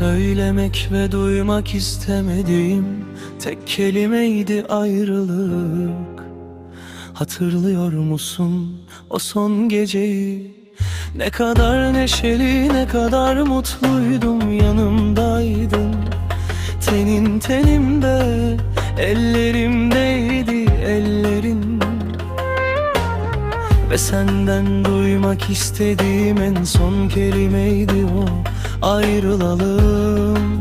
Görmek ve duymak istemediğim tek kelimeydi ayrılık. Hatırlıyor musun o son geceyi? Ne kadar neşeli ne kadar mutluydum yanımdaydın. Tenin tenimde ve senden duymak istediğim en son kelimeydi o Ayrılalım.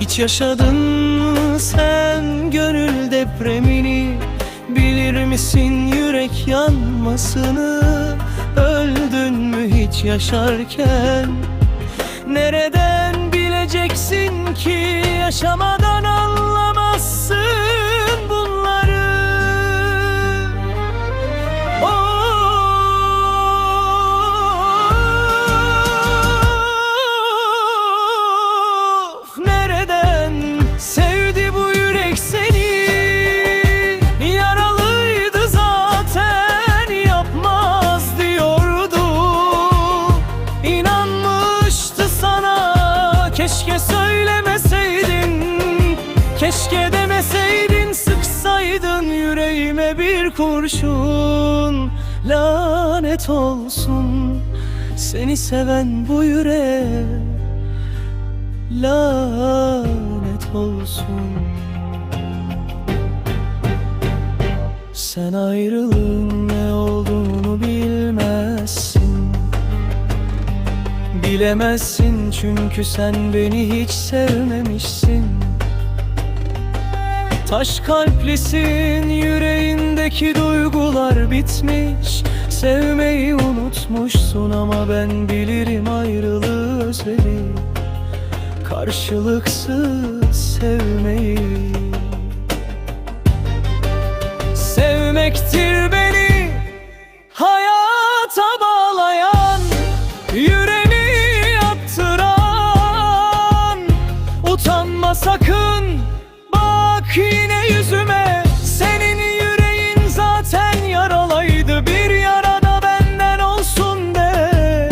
Hiç yaşadın mı sen gönül depremini? Bilir misin yürek yanmasını? Öldün mü hiç yaşarken? Nereden bileceksin ki yaşamadan anlamazsın Keşke demeseydin sıksaydın yüreğime bir kurşun. Lanet olsun seni seven bu yüreğe. Lanet olsun. Sen ayrılığın ne olduğunu bilmezsin. Bilemezsin çünkü sen beni hiç sevmemişsin Taş kalplisin yüreğindeki duygular bitmiş. Sevmeyi unutmuşsun ama ben bilirim ayrılığı özlemi Karşılıksız sevmeyi. Sevmektir beni hayata bağlayan Yüreğimi yaptıran Utanma sakın yine yüzüme. Senin yüreğin zaten yaralaydı. Bir yarada benden olsun de.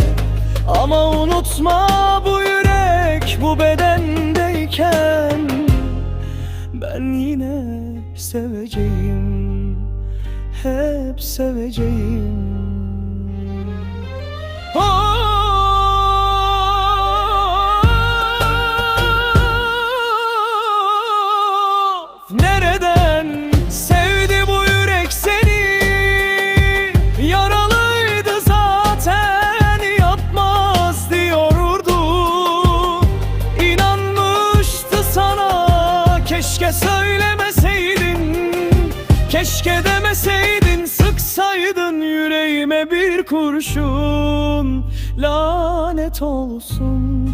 Ama unutma bu yürek bu bedendeyken. Ben yine seveceğim. Hep seveceğim keşke söylemeseydin Keşke demeseydin. Sıksaydın yüreğime bir kurşun. Lanet olsun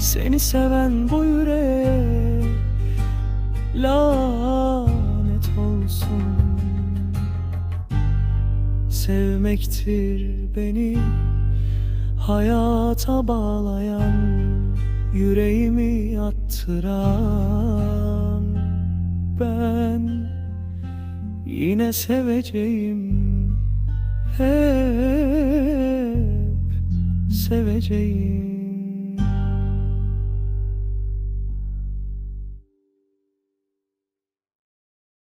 seni seven bu yüreğe Lanet olsun. Sevmektir beni hayata bağlayan Yüreğimi yattıran Ben yine seveceğim Hep seveceğim